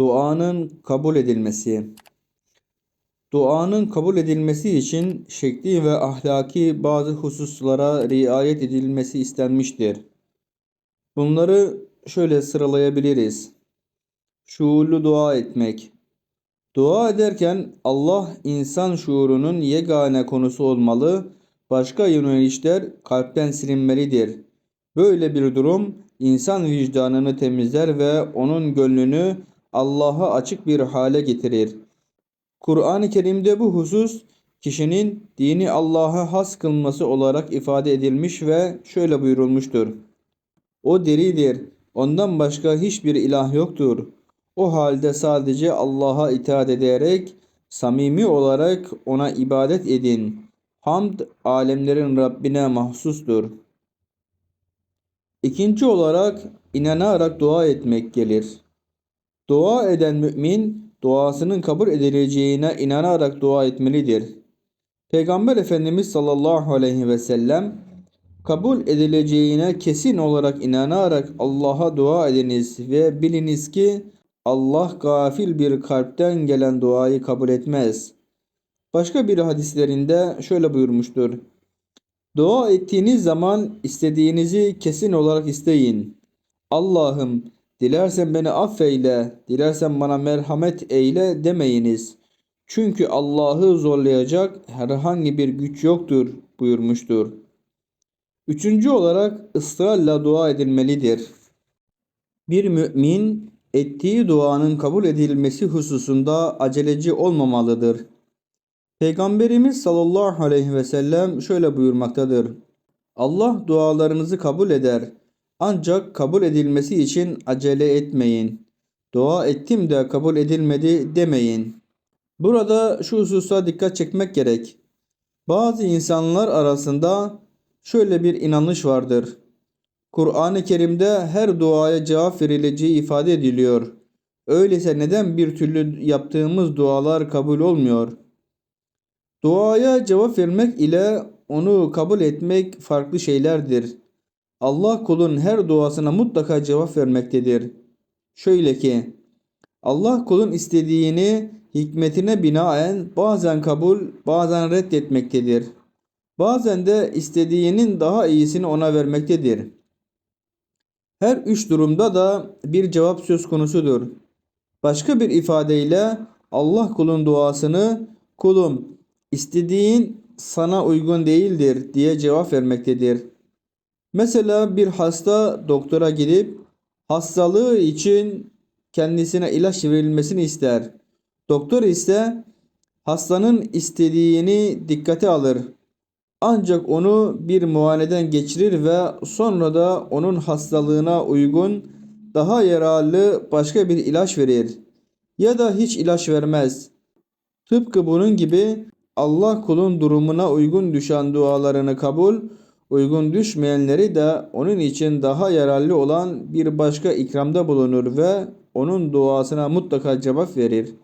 Duanın kabul edilmesi. Duanın kabul edilmesi için şekli ve ahlaki bazı hususlara riayet edilmesi istenmiştir. Bunları şöyle sıralayabiliriz. Şuurlu dua etmek. Dua ederken Allah insan şuurunun yegane konusu olmalı, başka yönelişler kalpten silinmelidir. Böyle bir durum insan vicdanını temizler ve onun gönlünü Allah'a açık bir hale getirir. Kur'an-ı Kerim'de bu husus kişinin dini Allah'a has kılması olarak ifade edilmiş ve şöyle buyurulmuştur. O diridir. Ondan başka hiçbir ilah yoktur. O halde sadece Allah'a itaat ederek samimi olarak ona ibadet edin. Hamd alemlerin Rabbine mahsustur. İkinci olarak inanarak dua etmek gelir. Dua eden mümin duasının kabul edileceğine inanarak dua etmelidir. Peygamber Efendimiz sallallahu aleyhi ve sellem kabul edileceğine kesin olarak inanarak Allah'a dua ediniz ve biliniz ki Allah gafil bir kalpten gelen duayı kabul etmez. Başka bir hadislerinde şöyle buyurmuştur. Dua ettiğiniz zaman istediğinizi kesin olarak isteyin. Allah'ım dilersen beni affeyle, dilersen bana merhamet eyle demeyiniz. Çünkü Allah'ı zorlayacak herhangi bir güç yoktur buyurmuştur. Üçüncü olarak ısrarla dua edilmelidir. Bir mümin ettiği duanın kabul edilmesi hususunda aceleci olmamalıdır. Peygamberimiz sallallahu aleyhi ve sellem şöyle buyurmaktadır. Allah dualarınızı kabul eder. Ancak kabul edilmesi için acele etmeyin. Dua ettim de kabul edilmedi demeyin. Burada şu hususa dikkat çekmek gerek. Bazı insanlar arasında şöyle bir inanış vardır. Kur'an-ı Kerim'de her duaya cevap verileceği ifade ediliyor. Öyleyse neden bir türlü yaptığımız dualar kabul olmuyor? Duaya cevap vermek ile onu kabul etmek farklı şeylerdir. Allah kulun her duasına mutlaka cevap vermektedir. Şöyle ki, Allah kulun istediğini hikmetine binaen bazen kabul, bazen reddetmektedir. Bazen de istediğinin daha iyisini ona vermektedir. Her üç durumda da bir cevap söz konusudur. Başka bir ifadeyle Allah kulun duasını kulum istediğin sana uygun değildir diye cevap vermektedir. Mesela bir hasta doktora gidip hastalığı için kendisine ilaç verilmesini ister. Doktor ise hastanın istediğini dikkate alır. Ancak onu bir muayeneden geçirir ve sonra da onun hastalığına uygun daha yararlı başka bir ilaç verir. Ya da hiç ilaç vermez. Tıpkı bunun gibi Allah kulun durumuna uygun düşen dualarını kabul, uygun düşmeyenleri de onun için daha yararlı olan bir başka ikramda bulunur ve onun duasına mutlaka cevap verir.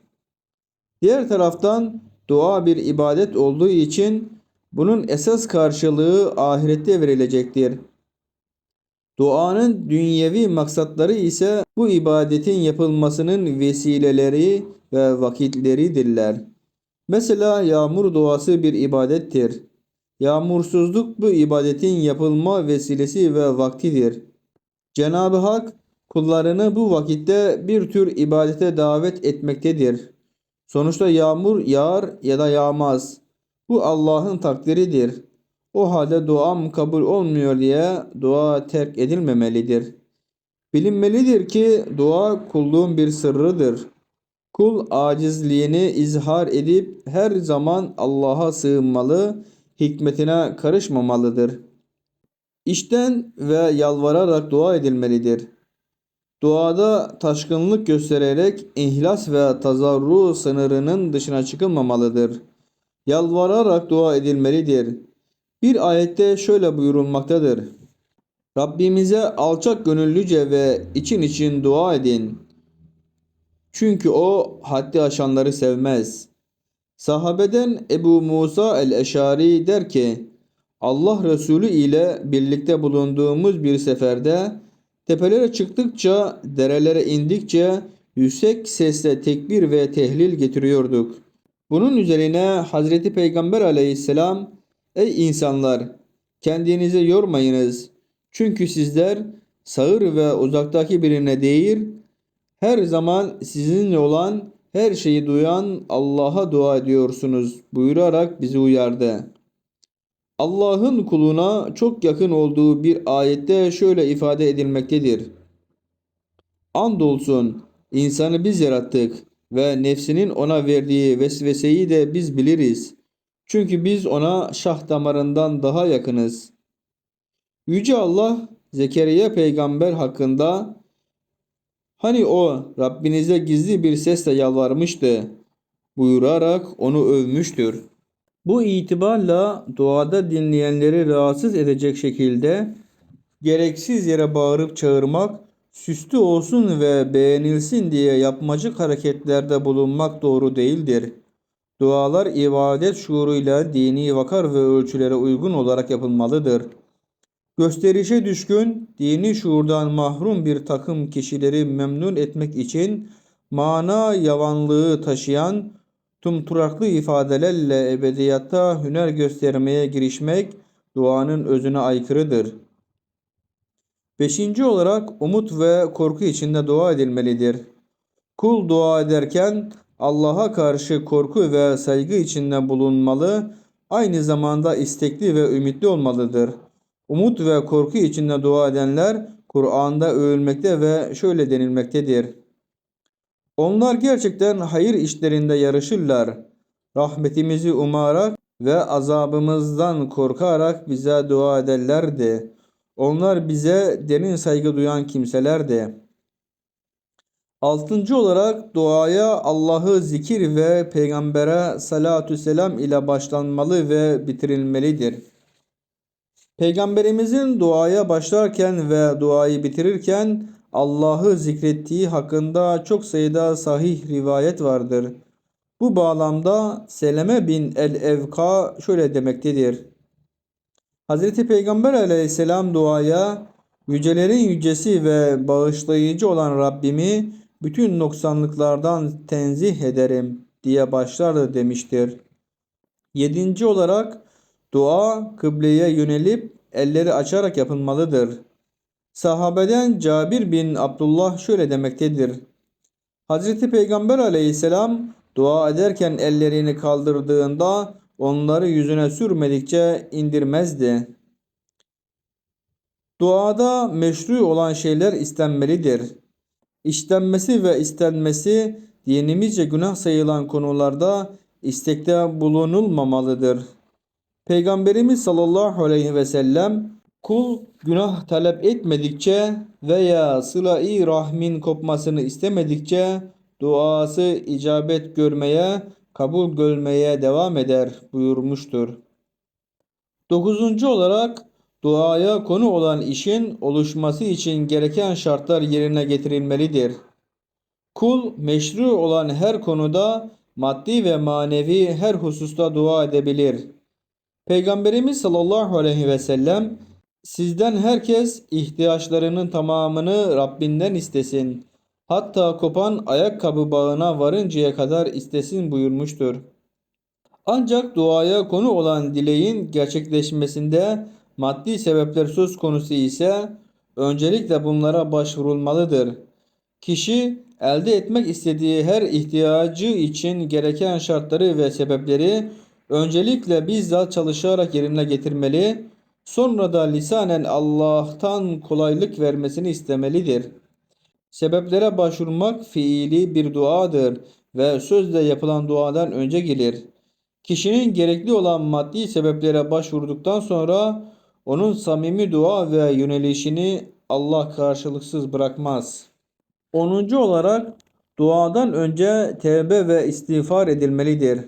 Diğer taraftan dua bir ibadet olduğu için bunun esas karşılığı ahirette verilecektir. Duanın dünyevi maksatları ise bu ibadetin yapılmasının vesileleri ve vakitleridirler. Mesela yağmur duası bir ibadettir. Yağmursuzluk bu ibadetin yapılma vesilesi ve vaktidir. Cenab-ı Hak kullarını bu vakitte bir tür ibadete davet etmektedir. Sonuçta yağmur yağar ya da yağmaz. Bu Allah'ın takdiridir. O halde duam kabul olmuyor diye dua terk edilmemelidir. Bilinmelidir ki dua kulluğun bir sırrıdır. Kul acizliğini izhar edip her zaman Allah'a sığınmalı, hikmetine karışmamalıdır. İşten ve yalvararak dua edilmelidir. Duada taşkınlık göstererek ihlas ve tazarru sınırının dışına çıkılmamalıdır. Yalvararak dua edilmelidir. Bir ayette şöyle buyurulmaktadır. Rabbimize alçak gönüllüce ve için için dua edin. Çünkü o haddi aşanları sevmez. Sahabeden Ebu Musa el-Eşari der ki, Allah Resulü ile birlikte bulunduğumuz bir seferde tepelere çıktıkça, derelere indikçe yüksek sesle tekbir ve tehlil getiriyorduk. Bunun üzerine Hazreti Peygamber aleyhisselam Ey insanlar kendinizi yormayınız. Çünkü sizler sağır ve uzaktaki birine değil her zaman sizinle olan her şeyi duyan Allah'a dua ediyorsunuz buyurarak bizi uyardı. Allah'ın kuluna çok yakın olduğu bir ayette şöyle ifade edilmektedir. Andolsun insanı biz yarattık ve nefsinin ona verdiği vesveseyi de biz biliriz. Çünkü biz ona şah damarından daha yakınız. Yüce Allah Zekeriya peygamber hakkında hani o Rabbinize gizli bir sesle yalvarmıştı buyurarak onu övmüştür. Bu itibarla duada dinleyenleri rahatsız edecek şekilde gereksiz yere bağırıp çağırmak, süslü olsun ve beğenilsin diye yapmacık hareketlerde bulunmak doğru değildir. Dualar ibadet şuuruyla dini vakar ve ölçülere uygun olarak yapılmalıdır. Gösterişe düşkün, dini şuurdan mahrum bir takım kişileri memnun etmek için mana yavanlığı taşıyan tumturaklı ifadelerle ebediyatta hüner göstermeye girişmek duanın özüne aykırıdır. Beşinci olarak umut ve korku içinde dua edilmelidir. Kul dua ederken Allah'a karşı korku ve saygı içinde bulunmalı, aynı zamanda istekli ve ümitli olmalıdır. Umut ve korku içinde dua edenler Kur'an'da övülmekte ve şöyle denilmektedir. Onlar gerçekten hayır işlerinde yarışırlar. Rahmetimizi umarak ve azabımızdan korkarak bize dua ederlerdi. Onlar bize derin saygı duyan kimselerdi. Altıncı olarak duaya Allah'ı zikir ve peygambere salatü selam ile başlanmalı ve bitirilmelidir. Peygamberimizin duaya başlarken ve duayı bitirirken Allah'ı zikrettiği hakkında çok sayıda sahih rivayet vardır. Bu bağlamda Seleme bin el-Evka şöyle demektedir. Hazreti Peygamber aleyhisselam duaya yücelerin yücesi ve bağışlayıcı olan Rabbimi bütün noksanlıklardan tenzih ederim diye başlardı demiştir. Yedinci olarak dua kıbleye yönelip elleri açarak yapılmalıdır. Sahabeden Cabir bin Abdullah şöyle demektedir. Hazreti Peygamber aleyhisselam dua ederken ellerini kaldırdığında onları yüzüne sürmedikçe indirmezdi. Duada meşru olan şeyler istenmelidir. İstenmesi ve istenmesi dinimizce günah sayılan konularda istekte bulunulmamalıdır. Peygamberimiz sallallahu aleyhi ve sellem kul günah talep etmedikçe veya sıla-i rahmin kopmasını istemedikçe duası icabet görmeye, kabul görmeye devam eder buyurmuştur. Dokuzuncu olarak duaya konu olan işin oluşması için gereken şartlar yerine getirilmelidir. Kul meşru olan her konuda maddi ve manevi her hususta dua edebilir. Peygamberimiz sallallahu aleyhi ve sellem sizden herkes ihtiyaçlarının tamamını Rabbinden istesin. Hatta kopan ayakkabı bağına varıncaya kadar istesin buyurmuştur. Ancak duaya konu olan dileğin gerçekleşmesinde maddi sebepler söz konusu ise öncelikle bunlara başvurulmalıdır. Kişi elde etmek istediği her ihtiyacı için gereken şartları ve sebepleri öncelikle bizzat çalışarak yerine getirmeli, sonra da lisanen Allah'tan kolaylık vermesini istemelidir. Sebeplere başvurmak fiili bir duadır ve sözle yapılan duadan önce gelir. Kişinin gerekli olan maddi sebeplere başvurduktan sonra onun samimi dua ve yönelişini Allah karşılıksız bırakmaz. 10. olarak duadan önce tevbe ve istiğfar edilmelidir.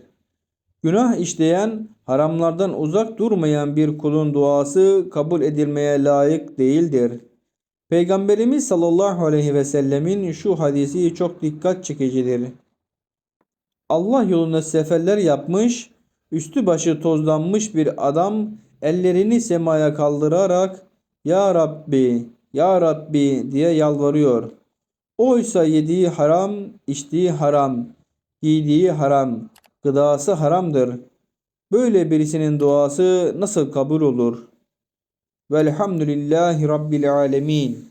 Günah işleyen, haramlardan uzak durmayan bir kulun duası kabul edilmeye layık değildir. Peygamberimiz sallallahu aleyhi ve sellemin şu hadisi çok dikkat çekicidir. Allah yolunda seferler yapmış, üstü başı tozlanmış bir adam ellerini semaya kaldırarak Ya Rabbi, Ya Rabbi diye yalvarıyor. Oysa yediği haram, içtiği haram, giydiği haram, gıdası haramdır. Böyle birisinin duası nasıl kabul olur? Velhamdülillahi Rabbil alemin.